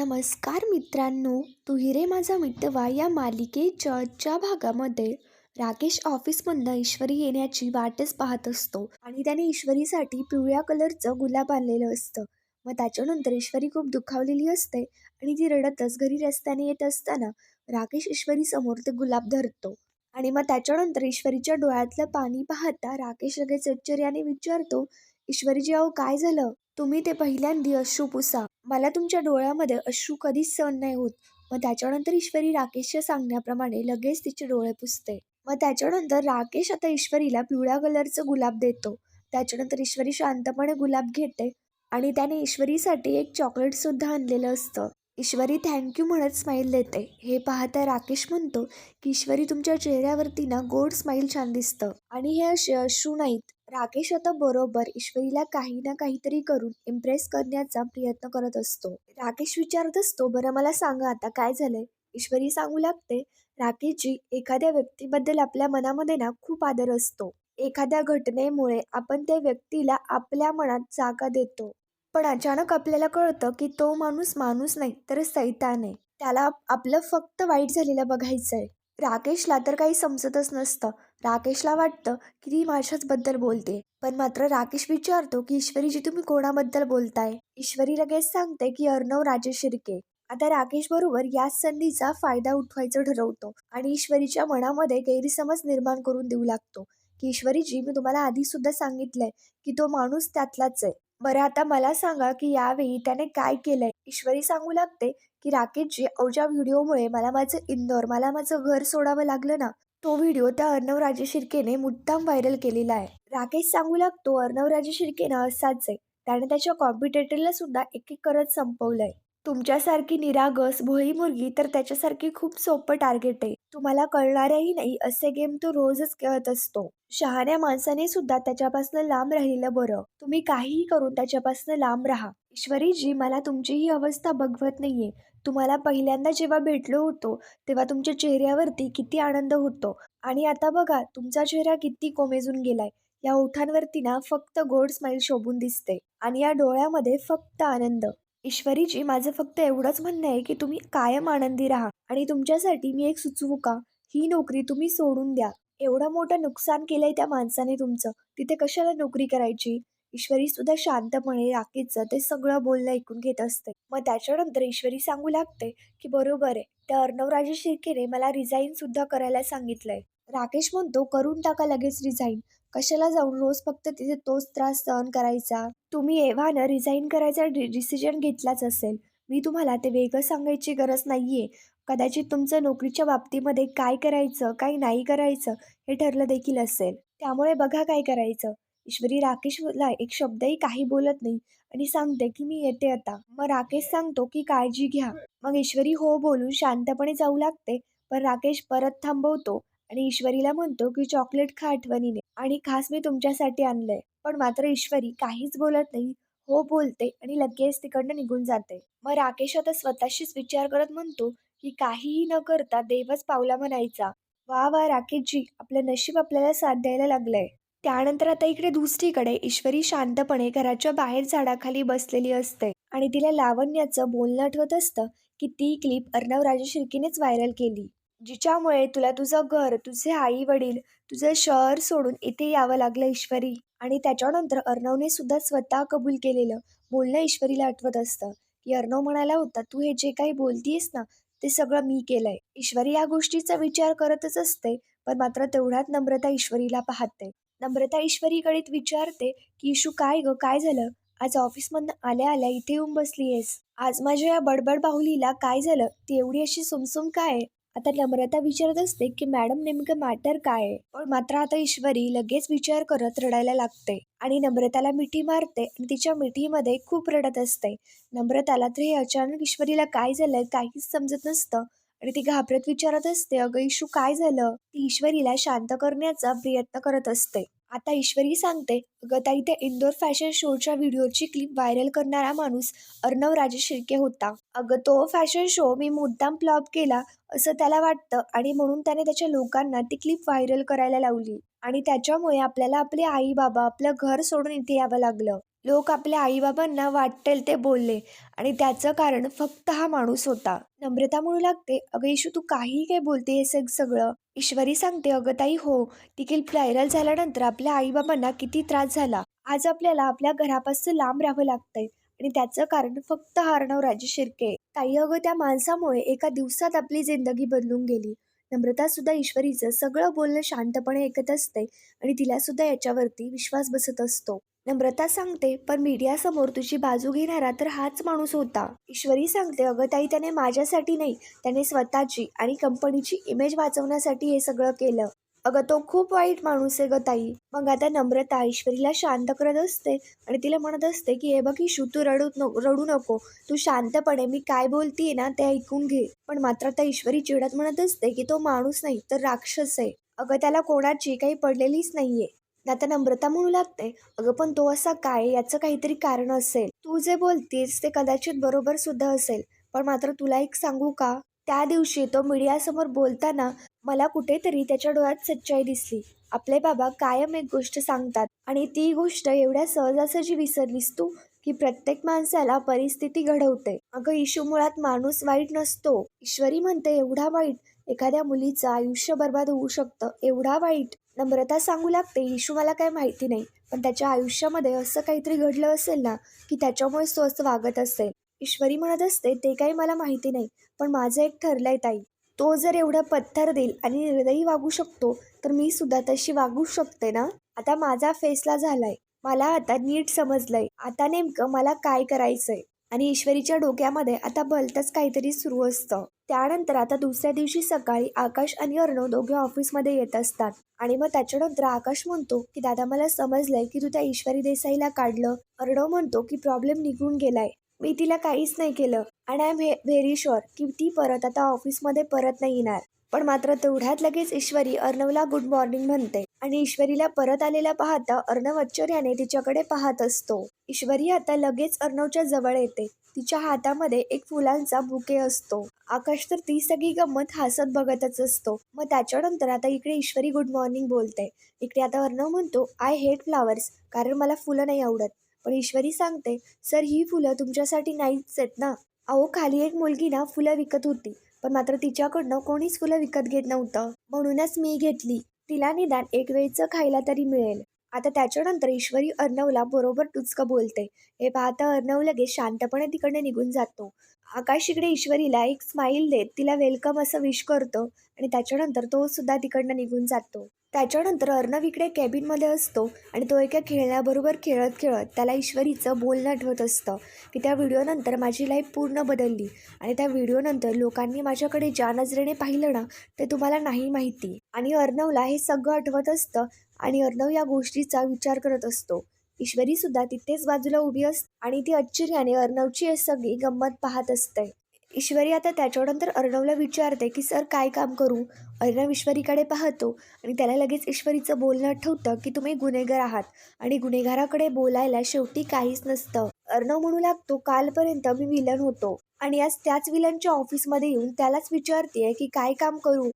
नमस्कार मित्रांनो तू हिरे माझा मिटवा या मालिकेच्या ज्या भागामध्ये. राकेश ऑफिसमधनं ईश्वरी येण्याची वाटच पाहत असतो आणि त्याने ईश्वरीसाठी पिवळ्या कलरचं गुलाब आणलेलं असतं. मग त्याच्यानंतर ईश्वरी खूप दुखावलेली असते आणि ती रडतच घरी रस्त्याने येत असताना राकेश ईश्वरी समोर ते गुलाब धरतो. आणि मग त्याच्यानंतर ईश्वरीच्या डोळ्यातलं पाणी पाहता राकेश लगेच आश्चर्याने विचारतो ईश्वरीजी अहो काय झालं? तुम्ही ते पहिल्यांदी अश्रू पुसा. मला तुमच्या डोळ्यामध्ये अश्रू कधीच सहन नाही होत. मग त्याच्यानंतर ईश्वरी राकेशच्या सांगण्याप्रमाणे लगेच तिचे डोळे पुसते. मग त्याच्यानंतर राकेश आता ईश्वरीला पिवळ्या कलरचं गुलाब देतो. त्याच्यानंतर ईश्वरी शांतपणे गुलाब घेते आणि त्याने ईश्वरीसाठी एक चॉकलेट सुद्धा आणलेलं असतं. ईश्वरी थँक्यू म्हणत स्माईल देते. हे पाहता राकेश म्हणतो की ईश्वरी तुमच्या चेहऱ्यावरती ना गोड स्माईल छान दिसतं. आणि हे असे अश्रू नाहीत. राकेश आता बरोबर ईश्वरीला काही ना काहीतरी करून इम्प्रेस करण्याचा प्रयत्न करत असतो. राकेश विचारत असतो बरं मला सांगा आता काय झालंय? ईश्वरी सांगू लागते राकेशजी एखाद्या व्यक्तीबद्दल आपल्या मनामध्ये ना खूप आदर असतो. एखाद्या घटनेमुळे आपण त्या व्यक्तीला आपल्या मनात जागा देतो. पण अचानक आपल्याला कळतं की तो माणूस माणूस नाही तर सैतान आहे. त्याला आपलं फक्त वाईट झालेलं बघायचं आहे राकेशला तर काही समजतच नसतं. राकेशला वाटतं की ती माझ्याचबद्दल बोलते. पण मात्र राकेश विचारतो की ईश्वरीजी तुम्ही कोणाबद्दल बोलताय? ईश्वरी लगेच सांगते की अर्णव राजे शिर्के आता राकेश बरोबर याच संधीचा फायदा उठवायचं ठरवतो आणि ईश्वरीच्या मनामध्ये गैरसमज निर्माण करून देऊ लागतो. की ईश्वरीजी मी तुम्हाला आधी सुद्धा सांगितलंय की तो माणूस त्यातलाच आहे. बरं आता मला सांगा की यावेळी त्याने काय केलंय? ईश्वरी सांगू लागते की राकेशजी अवजा व्हिडिओमुळे मला माझं इंदोर मला माझं घर सोडावं लागलं ना तो व्हिडिओ त्या अर्णव राजे शिर्केने मुद्दाम व्हायरल केलेला आहे. राकेश सांगू लागतो अर्णव राजे शिर्केनं असाच आहे. त्याने त्याच्या कॉम्पिटेटरला सुद्धा एक एक करत संपवलंय. तुमच्यासारखी निरागस भोळी मुलगी तर त्याच्यासारखी खूप सोपं टार्गेट आहे. तुम्हाला कळणारही नाही असे गेम तो रोजच खेळत असतो. शहाण्या माणसाने सुद्धा त्याच्यापासून लांब राहिलेलं बरं. तुम्ही काहीही करून त्याच्यापासून लांब राहा. ईश्वरीजी मला तुमची ही अवस्था बघवत नाहीये. तुम्हाला पहिल्यांदा जेव्हा भेटलो होतो तेव्हा तुमच्या चेहऱ्यावरती किती आनंद होतो. आणि आता बघा तुमचा चेहरा किती कोमेजून गेलाय. या ओठांवरती ना फक्त गोड स्माईल शोभून दिसते. आणि या डोळ्यामध्ये फक्त आनंद. ईश्वरीजी माझं फक्त एवढंच म्हणणं आहे की तुम्ही कायम आनंदी राहा. आणि तुमच्यासाठी मी एक सुचवू का? ही नोकरी तुम्ही सोडून द्या. एवढं मोठं नुकसान केलंय त्या माणसाने तुमचं. तिथे कशाला नोकरी करायची? ईश्वरी सुद्धा शांतपणे राखीचं ते सगळं बोलणं ऐकून घेत असते. मग त्याच्यानंतर ईश्वरी सांगू लागते की बरोबर आहे. त्या अर्णवराजे शिर्केने मला रिझाईन सुद्धा करायला सांगितलंय. राकेश म्हणतो करून टाका लगेच रिझाईन कशाला जाऊन रोज फक्त तिथे तोच त्रास सहन करायचा? तुम्ही एव्हानं रिझाईन करायचा डिसिजन घेतलाच असेल. मी तुम्हाला ते वेगळं सांगायची गरज नाहीये. कदाचित तुमचं नोकरीच्या बाबतीमध्ये काय करायचं काय नाही करायचं हे ठरलं देखील असेल. त्यामुळे बघा काय करायचं. ईश्वरी राकेशला एक शब्दही काही बोलत नाही आणि सांगते की मी येते आता. मग राकेश सांगतो की काळजी घ्या. मग ईश्वरी हो बोलून शांतपणे जाऊ लागते. पण राकेश परत थांबवतो आणि ईश्वरीला म्हणतो की चॉकलेट खा आठवणीने. आणि खास मी तुमच्यासाठी आणलंय. पण मात्र ईश्वरी काहीच बोलत नाही. हो बोलते आणि लगेच तिकडनं निघून जाते. मग राकेश आता स्वतःशीच विचार करत म्हणतो की काहीही न करता देवच पावला म्हणायचा. वा वा राकेशजी आपलं नशीब आपल्याला साथ द्यायला लागलंय. त्यानंतर आता इकडे दुसरीकडे ईश्वरी शांतपणे घराच्या बाहेर झाडाखाली बसलेली असते आणि तिला लावण्याचं बोलणं आठवत असतं की ती क्लिप अर्णव राजे शिर्कीनेच व्हायरल केली जिच्यामुळे तुला तुझं घर तुझे आई वडील तुझं शहर सोडून इथे यावं लागलं ईश्वरी. आणि त्याच्यानंतर अर्णवने सुद्धा स्वतः कबूल केलेलं बोलणं ईश्वरीला आठवत असतं की अर्णव म्हणाला होता तू हे जे काही बोलतीयस ना ते सगळं मी केलंय. ईश्वरी या गोष्टीचा विचार करतच असते पण मात्र तेवढ्यात नम्रता ईश्वरीला पाहते. नम्रता ईश्वरीकडे विचारते की इशू काय ग? काय झालं? आज ऑफिसमधनं आल्या आल्या इथे येऊन बसली आहेस आज माझ्या या बडबड बाहुलीला काय झालं? ती एवढी अशी सुमसुम काय आता नम्रता विचारत असते की मॅडम नेमकं मॅटर काय आहे? पण मात्र आता ईश्वरी लगेच विचार करत रडायला लागते आणि नम्रताला मिठी मारते आणि तिच्या मिठीमध्ये खूप रडत असते. नम्रताला तर हे अचानक ईश्वरीला काय झालं काहीच समजत नसतं. आणि ती घाबरत विचारत असते अगं इशू काय झालं? ती ईश्वरीला शांत करण्याचा प्रयत्न करत असते. आता ईश्वरी सांगते अगं ताई त्या इंदोर फॅशन शोच्या व्हिडिओची क्लिप व्हायरल करणारा माणूस अर्णव राजे शिर्के होता. अगं तो फॅशन शो मी मुद्दाम फ्लॉप केला असं त्याला वाटतं आणि म्हणून त्याने त्याच्या लोकांना ती क्लिप व्हायरल करायला लावली. आणि त्याच्यामुळे आपल्याला आपले आई बाबा आपलं घर सोडून इथे यावं लागलं. लोक आपल्या आईबाबांना वाटेल ते बोलले आणि त्याचं कारण फक्त हा माणूस होता. नम्रता म्हणू लागते अगं इशू तू काही काय बोलते हे सग सगळं. ईश्वरी सांगते अगं ताई हो. ती व्हायरल झाल्यानंतर आपल्या आईबाबांना किती त्रास झाला. आज आपल्याला आपल्या घरापासून लांब राहावं लागतंय आणि त्याचं कारण फक्त हार्णव राजे शिर्के. ताई अगं त्या माणसामुळे एका दिवसात आपली जिंदगी बदलून गेली. नम्रता सुद्धा ईश्वरीचं सगळं बोलणं शांतपणे ऐकत असते आणि तिला सुद्धा याच्यावरती विश्वास बसत असतो. नम्रता सांगते पण मीडियासमोर तुझी बाजू घेणारा तर हाच माणूस होता. ईश्वरी सांगते अगं ताई त्याने माझ्यासाठी नाही त्याने स्वतःची आणि कंपनीची इमेज वाचवण्यासाठी हे सगळं केलं. अगं तो खूप वाईट माणूस आहे ग ताई. मग आता नम्रता ईश्वरीला शांत करत असते आणि तिला म्हणत असते की हे बघ इशू तू रडू नको रडू नको. तू शांतपणे मी काय बोलतीये ना ते ऐकून घे. पण मात्र आता ईश्वरी चिडत म्हणत असते की तो माणूस नाही तर राक्षस आहे. अगं त्याला कोणाची काही पडलेलीच नाहीये. आता नम्रता म्हणू लागते अगं पण तो असा काय? याचं काहीतरी कारण असेल. तू जे बोलतीस ते कदाचित बरोबर सुद्धा असेल. पण मात्र तुला एक सांगू का? त्या दिवशी तो मीडियासमोर बोलताना मला कुठेतरी त्याच्या डोळ्यात सच्चाई दिसली. आपले बाबा कायम एक गोष्ट सांगतात आणि ती गोष्ट एवढ्या सहजासहजी विसरलीस तू की प्रत्येक माणसाला परिस्थिती घडवते. अगं इशू मुळात माणूस वाईट नसतो. ईश्वरी म्हणते एवढा वाईट एखाद्या मुलीचं आयुष्य बर्बाद होऊ शकतं. एवढा वाईट नम्रता सांगू लागते. इशू मला काय माहिती नाही. पण त्याच्या आयुष्यामध्ये असं काहीतरी घडलं असेल ना की त्याच्यामुळेच तो असं वागत असेल. ईश्वरी म्हणत असते ते काही मला माहिती नाही पण माझं एक ठरलंय ताई. तो जर एवढं पत्थर देईल आणि हृदयी वागू शकतो तर मी सुद्धा तशी वागू शकते ना? आता माझा फेसला झालाय. मला आता नीट समजलंय. आता नेमकं मला काय करायचंय? आणि ईश्वरीच्या डोक्यामध्ये आता भलतंच काहीतरी सुरू असतं. त्यानंतर आता दुसऱ्या दिवशी सकाळी आकाश आणि अर्णव दोघे ऑफिसमध्ये येत असतात. आणि मग त्याच्यानंतर आकाश म्हणतो की दादा मला समजलंय की तू त्या ईश्वरी देसाईला काढलं. अर्णव म्हणतो की प्रॉब्लेम निघून गेलाय. मी तिला काहीच नाही केलं. आणि आय एम व्हेरी शुअर की ती परत आता ऑफिसमध्ये परत नाही येणार. पण मात्र तेवढ्यात लगेच ईश्वरी अर्णवला गुड मॉर्निंग म्हणते. आणि ईश्वरीला परत आलेला पाहता अर्णव आश्चर्याने तिच्याकडे पाहत असतो. ईश्वरी आता लगेच अर्णवच्या जवळ येते. तिच्या हातामध्ये एक फुलांचा बुके असतो. आकाश तर ती सगळी गंमत हसत बघतच असतो. मग त्याच्यानंतर आता इकडे ईश्वरी गुड मॉर्निंग बोलते. इकडे आता अर्णव म्हणतो आय हेट फ्लावर्स कारण मला फुलं नाही आवडत. पण ईश्वरी सांगते सर ही फुलं तुमच्यासाठी नाहीच आहेत ना. अहो खाली एक मुलगी ना फुलं विकत होती पण मात्र तिच्याकडनं कोणीच फुलं विकत घेत नव्हतं. म्हणूनच मी घेतली. तिला निदान एक वेळचं खायला तरी मिळेल. आता त्याच्यानंतर ईश्वरी अर्णवला बरोबर टुचकं बोलते. हे पाहता अर्णव लगेच शांतपणे तिकडनं निघून जातो. आकाश इकडे ईश्वरीला एक स्माईल देत तिला वेलकम असं विश करतो आणि त्याच्यानंतर तो सुद्धा तिकडनं निघून जातो. त्याच्यानंतर अर्णव इकडे कॅबिनमध्ये असतो आणि तो एका खेळण्याबरोबर खेळत खेळत त्याला ईश्वरीचं बोलणं आठवत असतं की त्या व्हिडिओनंतर माझी लाईफ पूर्ण बदलली आणि त्या व्हिडिओनंतर लोकांनी माझ्याकडे ज्या नजरेने पाहिलं ना ते तुम्हाला नाही माहिती. आणि अर्णवला हे सगळं आठवत असतं आणि अर्णव या गोष्टीचा विचार करत असतो. ईश्वरी सुद्धा तिथेच बाजूला उभी असते आणि ती आश्चर्याने अर्णवची हे सगळी गंमत पाहत असते. ईश्वरी आता त्याच्यानंतर अर्णवला विचारते की सर काय काम करू? अर्णव ईश्वरीकडे पाहतो आणि त्याला लगेच ईश्वरीचं बोलणं आठवतं की तुम्ही गुन्हेगार आहात आणि गुन्हेगाराकडे बोलायला शेवटी काहीच नसतं. अर्णव म्हणू लागतो कालपर्यंत मी विलन होतो. आणि आज त्याच विलनच्या ऑफिसमध्ये येऊन त्यालाच विचारते की काय काम करू?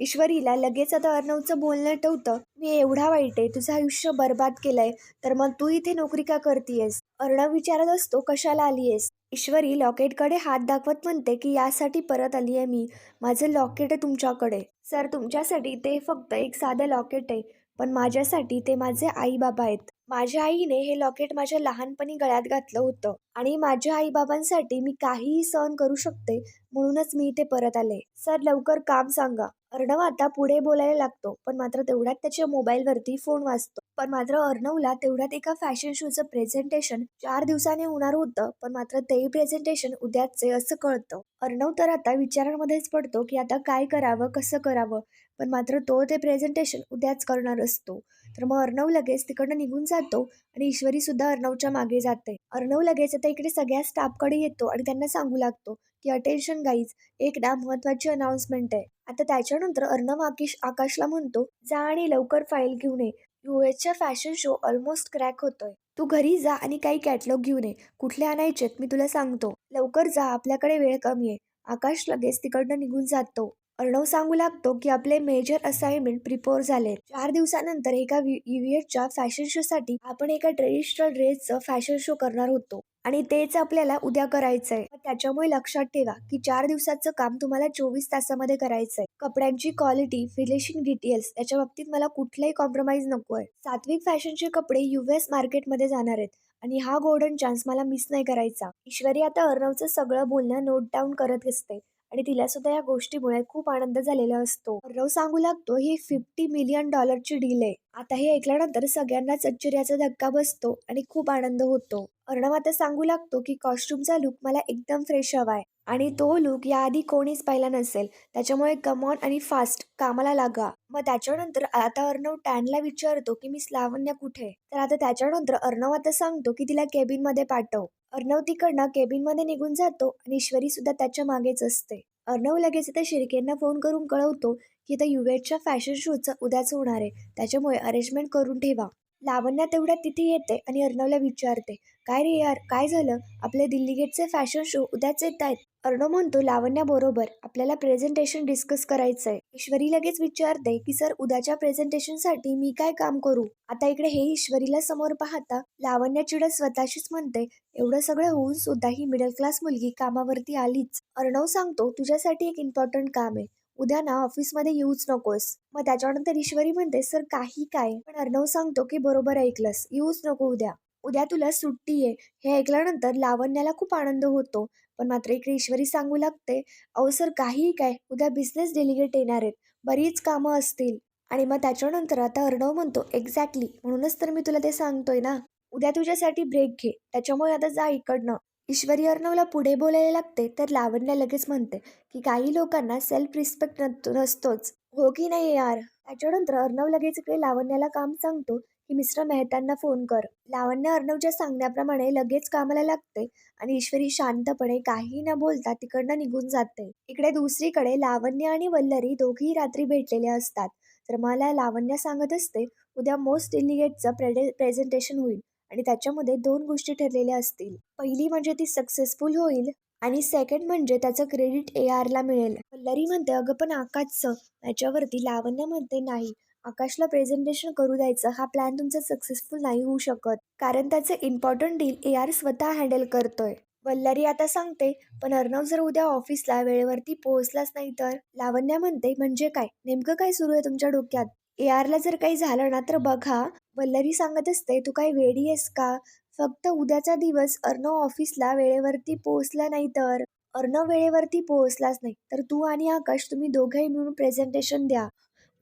ईश्वरीला लगेच आता अर्णवचं बोलणं आठवतं मी एवढा वाईट आहे तुझं आयुष्य बर्बाद केलंय तर मग तू इथे नोकरी का करतीयस अर्णव विचारत असतो कशाला आलीयस ईश्वरी लॉकेटकडे हात दाखवत म्हणते की यासाठी परत आली आहे मी. माझं लॉकेट आहे तुमच्याकडे. सर तुमच्यासाठी ते फक्त एक साधं लॉकेट आहे पण माझ्यासाठी ते माझे आई बाबा आहेत. माझ्या आईने हे लॉकेट माझ्या लहानपणी गळ्यात घातलं होतं आणि माझ्या आईबाबांसाठी मी काहीही सहन करू शकते म्हणूनच मी इथे परत आले. सर लवकर काम सांगा. अर्णव आता पुढे बोलायला लागतो पण मात्र तेवढ्यात त्याच्या मोबाईलवरती फोन वाजतो. पण मात्र अर्णवला तेवढ्यात एका फॅशन शोचं प्रेझेंटेशन चार दिवसाने होणार होतं पण मात्र तेही प्रेझेंटेशन उद्याचे असं कळतं. अर्णव तर आता विचारांमध्येच पडतो की आता काय करावं कसं करावं पण मात्र तो ते प्रेझेंटेशन उद्याच करणार असतो. तर मग अर्णव लगेच तिकडनं निघून जातो आणि ईश्वरी सुद्धा अर्णवच्या मागे जाते. अर्णव लगेच आता इकडे सगळ्या स्टाफकडे येतो आणि त्यांना सांगू लागतो की अटेन्शन गाईज एक ना महत्वाची अनाउन्समेंट आहे. आता त्याच्यानंतर अर्णव आकिश आकाशला म्हणतो जा आणि लवकर फाईल घेऊन ये. युएसच्या फॅशन शो ऑलमोस्ट क्रॅक होतोय. तू घरी जा आणि काही कॅटलॉग घेऊन ये. कुठले आणायचेत मी तुला सांगतो. लवकर जा आपल्याकडे वेळ कमी आहे. आकाश लगेच तिकडनं निघून जातो. अर्णव सांगू लागतो की आपले मेजर असाइनमेंट प्रिपोर झाले चार दिवसानंतर एका इव्हेंटच्या फॅशन शो साठी आपण एका ट्रेडिशनल ड्रेसचं फॅशन शो करणार होतो. आणि तेच आपल्याला उद्या करायचंय. त्याच्यामुळे लक्षात ठेवा की चार दिवसाचं काम तुम्हाला चोवीस तासामध्ये करायचंय. कपड्यांची क्वालिटी फिनिशिंग डिटेल्स याच्या बाबतीत मला कुठलाही कॉम्प्रोमाइज नकोय. सात्विक फॅशनचे कपडे युएस मार्केटमध्ये जाणार आहेत. आणि हा गोल्डन चान्स मला मिस नाही करायचा. ईश्वरी आता अर्णवचं सगळं बोलणं नोट डाऊन करत असते आणि तिला सुद्धा या गोष्टीमुळे खूप आनंद झालेला असतो. अर्णव सांगू लागतो ही फिफ्टी मिलियन डॉलरची डील आहे. आता हे ऐकल्यानंतर सगळ्यांनाच आश्चर्याचा धक्का बसतो आणि खूप आनंद होतो. अर्णव आता सांगू लागतो की कॉस्ट्युमचा लुक मला एकदम फ्रेश हवाय आणि तो लुक याआधी कोणीच पाहिला नसेल. त्याच्यामुळे कमॉन आणि फास्ट कामाला लागा. मग त्याच्यानंतर आता अर्णव टॅनला विचारतो की मी स्लावण्य कुठे? तर आता त्याच्यानंतर अर्णव आता सांगतो की तिला केबिनमध्ये पाठव. अर्णव तिकडनं केबिनमध्ये निघून जातो आणि ईश्वरी सुद्धा त्याच्या मागेच असते. अर्णव लगेच इथे शिर्केंना फोन करून कळवतो की इथं युवेटच्या फॅशन शोचं उद्याच होणार आहे. त्याच्यामुळे अरेंजमेंट करून ठेवा. लावण्या तेवढ्या तिथे येते आणि अर्णवला विचारते काय रे यार काय झालं? आपले दिल्ली गेटचे फॅशन शो उद्याच येत आहेत अर्णव म्हणतो लावण्याबरोबर आपल्याला प्रेझेंटेशन डिस्कस करायचंय. ईश्वरी लगेच विचारते की सर उद्याच्या प्रेझेंटेशनसाठी मी काय काम करू? आता इकडे हे ईश्वरीला समोर पाहता लावण्या चिडत स्वतःशीच म्हणते एवढं सगळं होऊन सुद्धा ही मिडल क्लास मुलगी कामावरती आलीच. अर्णव सांगतो तुझ्यासाठी एक इम्पॉर्टंट काम आहे. उद्या ना ऑफिसमध्ये येऊच नकोस. मग त्याच्यानंतर ईश्वरी म्हणते सर काही काय? पण अर्णव सांगतो की बरोबर ऐकलंस. येऊच नको उद्या. उद्या तुला सुट्टी आहे. हे ऐकल्यानंतर लावण्याला खूप आनंद होतो. पण मात्र इकडे ईश्वरी सांगू लागते अहो सर काही काय उद्या बिझनेस डेलिगेट येणार आहेत. बरीच कामं असतील. आणि मग त्याच्यानंतर आता अर्णव म्हणतो एक्झॅक्टली म्हणूनच तर मी तुला ते सांगतोय ना. उद्या तुझ्यासाठी ब्रेक घे. त्याच्यामुळे आता जा इकडनं. ईश्वरी अर्णवला पुढे बोलायला लागते तर लावण्या लगेच म्हणते की काही लोकांना सेल्फ रिस्पेक्ट नसतोच. हो की नाही यार. त्याच्यानंतर अर्णव लगेच इकडे लावण्याला काम सांगतो. की मिस्टर मेहतांना फोन कर. लावण्य अर्णवच्या सांगण्याप्रमाणे लगेच कामाला लागते आणि ईश्वरी शांतपणे काही न बोलता तिकडनं निघून जाते इकडे दुसरीकडे लावण्य आणि वल्लरी दोघेही रात्री भेटलेल्या असतात. तर मला लावण्य सांगत असते उद्या मोस्ट डेलिगेटचं प्रेडे प्रेझेंटेशन होईल आणि त्याच्यामध्ये दोन गोष्टी ठरलेल्या असतील. पहिली म्हणजे ती सक्सेसफुल होईल आणि सेकंड म्हणजे त्याचं क्रेडिट ए आरला मिळेल. वल्लरी म्हणते अगं पण आकाशचं. याच्यावरती लावण्य म्हणते नाही आकाशला प्रेझेंटेशन करू द्यायचं हा प्लॅन तुमचा सक्सेसफुल नाही होऊ शकत. कारण त्याचं इम्पॉर्टंट डील ए आर स्वतः हँडल करतोय. वल्लारी आता सांगते पण अर्णव जर उद्या ऑफिसला वेळेवरती पोहोचलाच नाही तर? लावण्या म्हणते म्हणजे काय? नेमकं काय सुरू आहे तुमच्या डोक्यात? ए आरला जर काही झालं ना तर बघा. वल्लरी सांगत असते तू काही वेडी आहेस का? फक्त उद्याचा दिवस अर्णव ऑफिसला वेळेवरती पोहोचला नाही तर? अर्णव वेळेवरती पोहोचलाच नाही. तर तू आणि आकाश तुम्ही दोघंही मिळून प्रेझेंटेशन द्या.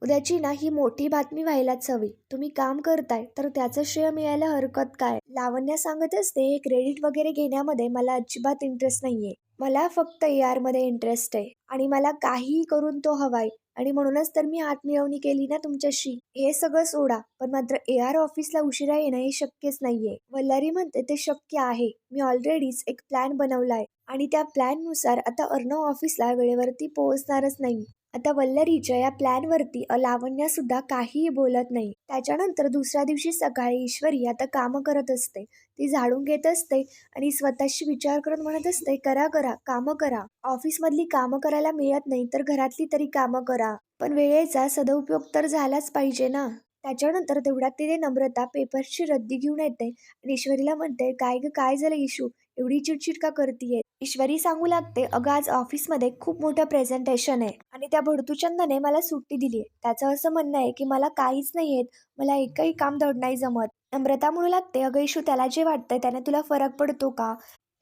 उद्याची ना ही मोठी बातमी व्हायलाच हवी. तुम्ही काम करताय तर त्याचं श्रेय मिळायला हरकत काय? लावण्या सांगत असते हे क्रेडिट वगैरे घेण्यामध्ये मला अजिबात इंटरेस्ट नाहीये. मला फक्त ए आरमध्ये इंटरेस्ट आहे. आणि मला काहीही करून तो हवाय. आणि म्हणूनच तर मी मिळवणी केली ना तुमच्याशी. हे सगळं सोडा पण मात्र ए आर ऑफिसला उशिरा येणं हे शक्यच नाहीये. वल्लारी म्हणते ते शक्य आहे. मी ऑलरेडीच एक प्लॅन बनवलाय. आणि त्या प्लॅननुसार आता अर्णव ऑफिसला वेळेवरती पोहोचणारच नाही. आता वल्लरीच्या या प्लॅनवरती लावण्यासुद्धा काहीही बोलत नाही. त्याच्यानंतर दुसऱ्या दिवशी सकाळी ईश्वरी आता कामं करत असते. ती झाडून घेत असते आणि स्वतःशी विचार करत म्हणत असते करा करा कामं करा. ऑफिसमधली कामं करायला मिळत नाही तर घरातली तरी कामं करा. पण वेळेचा सदुपयोग तर झालाच पाहिजे ना? त्याच्यानंतर तेवढ्यात तिथे नम्रता पेपरची रद्दी घेऊन येते आणि ईश्वरीला म्हणते काय ग काय झालं इशू एवढी चिडचिड का करतीये? ईश्वरी सांगू लागते अगं आज ऑफिसमध्ये खूप मोठं प्रेझेंटेशन आहे आणि त्या भडतूचंदाने मला सुट्टी दिली आहे त्याचं असं म्हणणं आहे की मला काहीच नाही येत मला एकही काम धड नाही जमत. नम्रता म्हणू लागते अगं इशू त्याला जे वाटतंय त्याने तुला फरक पडतो का?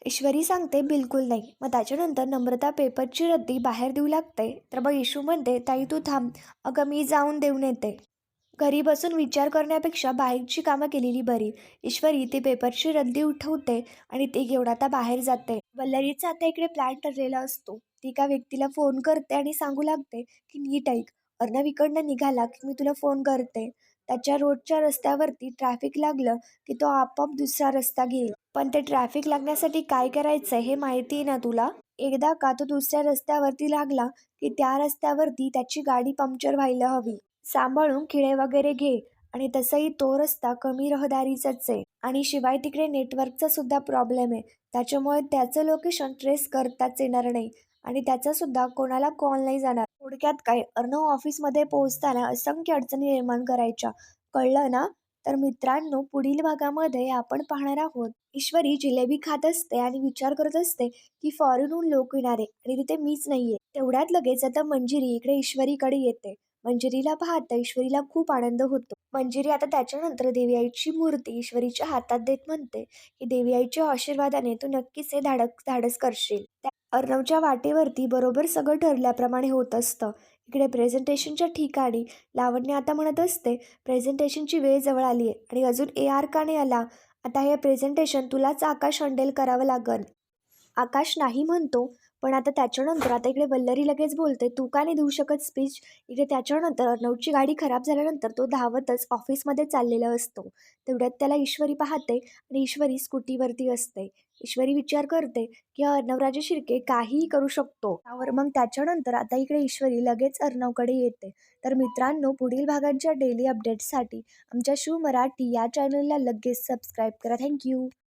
ईश्वरी सांगते बिलकुल नाही. मग त्याच्यानंतर नम्रता पेपरची रद्दी बाहेर देऊ लागते. तर मग इशू म्हणते ताई तू थांब. अगं मी जाऊन देऊन येते. घरी बसून विचार करण्यापेक्षा बाहेरची कामं केलेली बरी. ईश्वरी ती पेपरची रद्दी उठवते आणि ती घेऊन आता बाहेर जाते. वल्लरीचा आता इकडे प्लॅन ठरलेला असतो. ती एका व्यक्तीला फोन करते आणि सांगू लागते की नीट ऐक अर्णव इकडनं निघाला की मी तुला फोन करते. त्याच्या रोडच्या रस्त्यावरती ट्रॅफिक लागलं की तो आपोआप दुसरा रस्ता घेईल. पण ते ट्रॅफिक लागण्यासाठी काय करायचंय हे माहिती आहे ना तुला? एकदा का तो दुसऱ्या रस्त्यावरती लागला की त्या रस्त्यावरती त्याची गाडी पंक्चर व्हायला हवी. सांभाळून खिळे वगैरे घे आणि तसंही तो रस्ता कमी रहदारीचाच आहे. आणि शिवाय तिकडे नेटवर्कचा सुद्धा प्रॉब्लेम आहे. त्याच्यामुळे त्याचं लोकेशन ट्रेस करताच येणार नाही. आणि त्याचासुद्धा कोणाला कॉल नाही जाणार. थोडक्यात काय अर्णव ऑफिसमध्ये पोहोचताना असंख्य अडचणी निर्माण करायच्या. कळलं ना? तर मित्रांनो पुढील भागामध्ये आपण पाहणार आहोत. ईश्वरी जिलेबी खात असते आणि विचार करत असते की फॉरेनहून लोक येणारे आणि तिथे मीच नाहीये. तेवढ्यात लगेच आता मंजिरी इकडे ईश्वरीकडे येते. मंजिरीला पाहता ईश्वरीला खूप आनंद होतो. मंजिरी आता त्याच्यानंतर देवी आईची मूर्ती ईश्वरीच्या हातात देत म्हणते की देवी आईच्या आशीर्वादाने तू नक्कीच हे धाडक धाडस करशील. त्या अर्णवच्या वाटेवरती बरोबर सगळं ठरल्याप्रमाणे होत असतं. इकडे प्रेझेंटेशनच्या ठिकाणी लावण्य आता म्हणत असते प्रेझेंटेशनची वेळ जवळ आली आहे आणि अजून ए आर का नाही आला. आता हे प्रेझेंटेशन तुलाच आकाश हंडेल करावं लागल आकाश नाही म्हणतो पण आता त्याच्यानंतर आता इकडे वल्लरी लगेच बोलते तू का नाही देऊ शकत स्पीच इकडे त्याच्यानंतर अर्नवची गाडी खराब झाल्यानंतर तो धावतच ऑफिसमध्ये चाललेला असतो. तेवढ्यात त्याला ईश्वरी पाहते आणि ईश्वरी स्कूटीवरती असते. ईश्वरी विचार करते की अर्णवराजे शिर्के काहीही करू शकतो. त्यावर मग त्याच्यानंतर आता इकडे ईश्वरी लगेच अर्णवकडे येते. तर मित्रांनो पुढील भागांच्या डेली अपडेट्ससाठी आमच्या शिव मराठी या चॅनलला लगेच सबस्क्राईब करा. थँक्यू